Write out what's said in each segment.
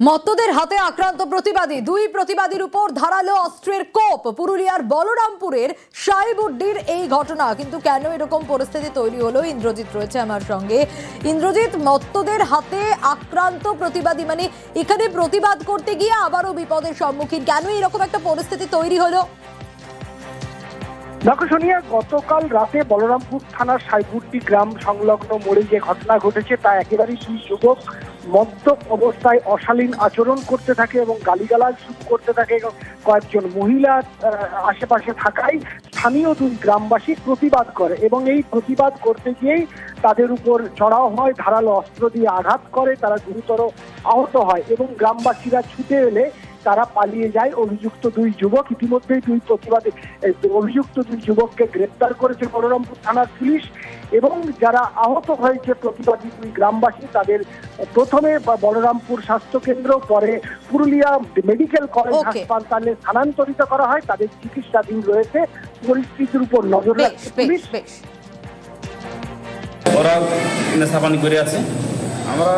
মত্তদের হাতে আক্রান্ত প্রতিবাদী দুই প্রতিবাদীর উপর ধারালো অস্ত্রের কোপ। পুরুলিয়ার বলরামপুরের সাইবুড্ডির এই ঘটনা। কিন্তু কেন এরকম পরিস্থিতি তৈরি হলো? ইন্দ্রজিৎ রয়েছে আমার সঙ্গে। ইন্দ্রজিৎ, মত্তদের হাতে আক্রান্ত প্রতিবাদী মানে এখানে প্রতিবাদ করতে গিয়ে আবারও বিপদের সম্মুখীন। কেন এরকম একটা পরিস্থিতি তৈরি হলো? দেখো গতকাল রাতে বলরামপুর থানার সাইপুরটি গ্রাম সংলগ্ন মোড়ে যে ঘটনা ঘটেছে তা একেবারেই দুই যুবক মদ্যপ অবস্থায় অশালীন আচরণ করতে থাকে এবং গালিগালাজ শুরু করতে থাকে কয়েকজন মহিলা আশেপাশে থাকায় স্থানীয় দুই গ্রামবাসী প্রতিবাদ করে এবং এই প্রতিবাদ করতে গিয়েই তাদের উপর চড়াও হয়, ধারালো অস্ত্র দিয়ে আঘাত করে, তারা গুরুতর আহত হয় এবং গ্রামবাসীরা ছুটে এলে তারা পালিয়ে যায়। অভিযুক্ত দুই যুবক ইতিমধ্যেই দুই প্রতিবাদী অভিযুক্ত দুই যুবককে গ্রেপ্তার করেছে বলরামপুর থানার পুলিশ এবং যারা আহত হয়েছে প্রতিবাদী দুই গ্রামবাসী তাদের প্রথমে ব- বলরামপুর স্বাস্থ্য কেন্দ্র পরে পুরুলিয়া মেডিকেল কলেজ হাসপাতালে স্থানান্তরিত করা হয়। তাদের চিকিৎসাধীন রয়েছে। পরিস্থিতির উপর নজর রাখছে পুলিশ। ওরা নেশা পানি করে আছে। আমরা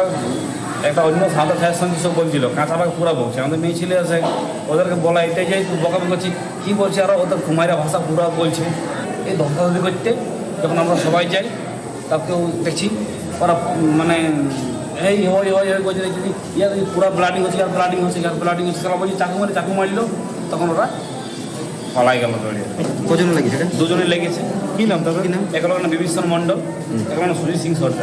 একটা অন্য সাদা ছায়ের সঙ্গে সব বলছিল কাঁচা পুরা বলছে আমাদের মেয়ে ছেলে আছে ওদেরকে বলা এটাই যাই বকা করছি কী বলছে আর ওদের কুমাইরা ভাষা পুরা বলছে। এই ধস্তাধস্তি করতে যখন আমরা সবাই যাই তাকেও দেখছি ওরা মানে এই হয় হয় হয় বলছে দেখছি ইয়ার পুরা ব্লাডিং হচ্ছে আর ব্লাডিং হচ্ছে আর ব্লাডিং হচ্ছে। তারা বলছি চাকু মারি চাকু মারলো তখন ওরা পালাই গেল দৌড়িয়ে কজন লাগিয়েছে এটা? দুজনে লেগেছে। কি নাম তাদের? এক বিভীষণ মণ্ডল এক সুজিত সিং সরকার।